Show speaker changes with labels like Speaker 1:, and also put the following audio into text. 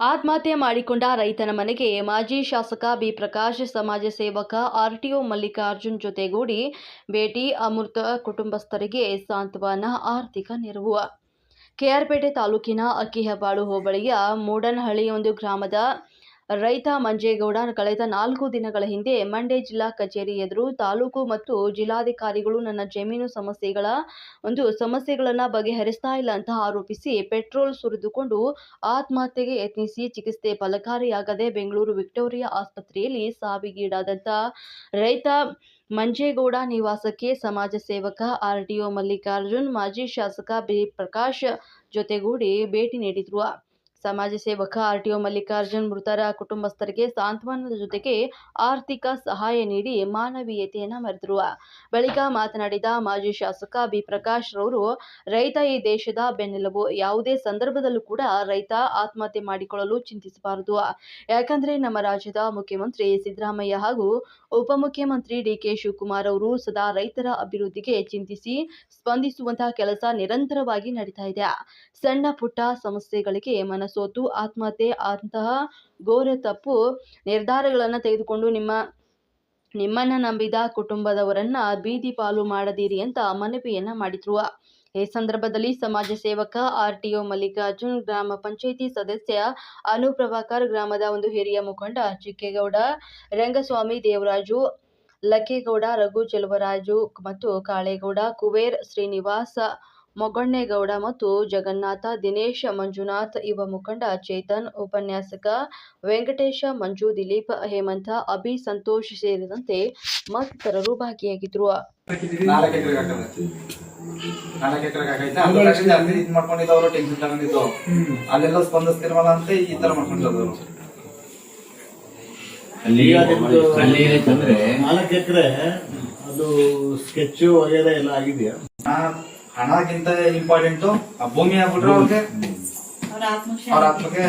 Speaker 1: ಆತ್ಮಹತ್ಯೆ ಮಾಡಿಕೊಂಡ ರೈತನ ಮನೆಗೆ ಮಾಜಿ ಶಾಸಕ ಬಿ ಪ್ರಕಾಶ್ ಸಮಾಜ ಸೇವಕ ಆರ್ಟಿಒ ಮಲ್ಲಿಕಾರ್ಜುನ್ ಜೊತೆಗೂಡಿ ಭೇಟಿ, ಅಮೃತ ಕುಟುಂಬಸ್ಥರಿಗೆ ಸಾಂತ್ವನ ಆರ್ಥಿಕ ನೆರವು. ಕೆಆರ್ಪೇಟೆ ತಾಲೂಕಿನ ಅಕ್ಕಿಹಬಾಳು ಹೋಬಳಿಯ ಮೂಡನಹಳ್ಳಿ ಒಂದು ಗ್ರಾಮದ ರೈತ ಮಂಜೇಗೌಡ ಕಳೆದ ನಾಲ್ಕು ದಿನಗಳ ಹಿಂದೆ ಮಂಡ್ಯ ಜಿಲ್ಲಾ ಕಚೇರಿ ಎದುರು ತಾಲೂಕು ಮತ್ತು ಜಿಲ್ಲಾಧಿಕಾರಿಗಳು ನನ್ನ ಜಮೀನು ಸಮಸ್ಯೆಗಳ, ಒಂದು ಸಮಸ್ಯೆಗಳನ್ನು ಬಗೆಹರಿಸ್ತಾ ಇಲ್ಲ ಅಂತ ಆರೋಪಿಸಿ ಪೆಟ್ರೋಲ್ ಸುರಿದುಕೊಂಡು ಆತ್ಮಹತ್ಯೆಗೆ ಯತ್ನಿಸಿ ಚಿಕಿತ್ಸೆ ಫಲಕಾರಿಯಾಗದೆ ಬೆಂಗಳೂರು ವಿಕ್ಟೋರಿಯಾ ಆಸ್ಪತ್ರೆಯಲ್ಲಿ ಸಾವಿಗೀಡಾದಂಥ ರೈತ ಮಂಜೇಗೌಡ ನಿವಾಸಕ್ಕೆ ಸಮಾಜ ಸೇವಕ ಆರ್ಡಿಒ ಮಲ್ಲಿಕಾರ್ಜುನ್, ಮಾಜಿ ಶಾಸಕ ಬಿ ಪ್ರಕಾಶ್ ಜೊತೆಗೂಡಿ ಭೇಟಿ ನೀಡಿದ್ರು. ಸಮಾಜ ಸೇವಕ ಆರ್ಟಿಒ ಮಲ್ಲಿಕಾರ್ಜುನ್ ಮೃತರ ಕುಟುಂಬಸ್ಥರಿಗೆ ಸಾಂತ್ವನದ ಜೊತೆಗೆ ಆರ್ಥಿಕ ಸಹಾಯ ನೀಡಿ ಮಾನವೀಯತೆಯನ್ನು ಮರೆದ್ರು ಬಳಿಕ ಮಾತನಾಡಿದ ಮಾಜಿ ಶಾಸಕ ಬಿ ಪ್ರಕಾಶ್ ರವರು, ರೈತ ಈ ದೇಶದ ಬೆನ್ನೆಲುಬು. ಯಾವುದೇ ಸಂದರ್ಭದಲ್ಲೂ ಕೂಡ ರೈತ ಆತ್ಮಹತ್ಯೆ ಮಾಡಿಕೊಳ್ಳಲು ಚಿಂತಿಸಬಾರದು. ಯಾಕಂದ್ರೆ ನಮ್ಮ ರಾಜ್ಯದ ಮುಖ್ಯಮಂತ್ರಿ ಸಿದ್ದರಾಮಯ್ಯ ಹಾಗೂ ಉಪಮುಖ್ಯಮಂತ್ರಿ ಡಿ ಕೆ ಶಿವಕುಮಾರ್ ಅವರು ಸದಾ ರೈತರ ಅಭಿವೃದ್ಧಿಗೆ ಚಿಂತಿಸಿ ಸ್ಪಂದಿಸುವಂತಹ ಕೆಲಸ ನಿರಂತರವಾಗಿ ನಡೀತಾ ಇದೆ. ಸಣ್ಣ ಪುಟ್ಟ ಸಮಸ್ಯೆಗಳಿಗೆ ಮನಸೋತು ಆತ್ಮಹತ್ಯೆ, ಅಂತಹ ಘೋರ ತಪ್ಪು ನಿರ್ಧಾರಗಳನ್ನು ತೆಗೆದುಕೊಂಡು ನಿಮ್ಮ, ನಿಮ್ಮನ್ನ ನಂಬಿದ ಕುಟುಂಬದವರನ್ನ ಬೀದಿ ಪಾಲು ಮಾಡದಿರಿ ಅಂತ ಮನವಿಯನ್ನ ಮಾಡಿದ್ರು. ಈ ಸಂದರ್ಭದಲ್ಲಿ ಸಮಾಜ ಸೇವಕ ಆರ್ ಟಿಒ ಮಲ್ಲಿಕಾರ್ಜುನ್, ಗ್ರಾಮ ಪಂಚಾಯಿತಿ ಸದಸ್ಯ ಅನು ಪ್ರಭಾಕರ್, ಗ್ರಾಮದ ಒಂದು ಹಿರಿಯ ಮುಖಂಡ ಚಿಕ್ಕೇಗೌಡ ರಂಗಸ್ವಾಮಿ ದೇವರಾಜು ಲಕ್ಕೇಗೌಡ ರಘು ಚೆಲುವರಾಜು ಮತ್ತು ಕಾಳೇಗೌಡ, ಕುಬೇರ್ ಶ್ರೀನಿವಾಸ ಮೊಗಣ್ಣೇಗೌಡ ಮತ್ತು ಜಗನ್ನಾಥ ದಿನೇಶ್ ಮಂಜುನಾಥ್ ಯುವ ಮುಖಂಡ ಚೇತನ್ ಉಪನ್ಯಾಸಕ ವೆಂಕಟೇಶ ಮಂಜು ದಿಲೀಪ್ ಹೇಮಂತ ಅಭಿ ಸಂತೋಷ್ ಸೇರಿದಂತೆ ಮತ್ತಿತರರು ಭಾಗಿಯಾಗಿದ್ದರು
Speaker 2: ಅಲ್ಲಿ ಇದ್ ಮಾಡ್ಕೊಂಡಿದ್ದವರು ಟೆನ್ಷನ್ ತಗೊಂಡಿದ್ದು. ಅಲ್ಲೆಲ್ಲ ಸ್ಪಂದಿಸ್ತಿರ್ವಲ್ಲ ಅಂತ ಈ ತರ ಮಾಡ್ಕೊಂಡಿರೋದು
Speaker 3: ಅಲ್ಲಿ ಅಲ್ಲಿ ಏನೈತಂದ್ರೆ
Speaker 4: ನಾಲ್ಕು ಎಕರೆ ಅದು ಸ್ಕೆಚ್ ವಗೇರೆ ಎಲ್ಲ ಆಗಿದೆಯಾ
Speaker 2: ಹಣಕ್ಕಿಂತ ಇಂಪಾರ್ಟೆಂಟ್ ಆ ಭೂಮಿ ಆಗ್ಬಿಟ್ರೆ ಅವ್ರಿಗೆ ಅವ್ರ ಆತ್ಮಕ್ಕೆ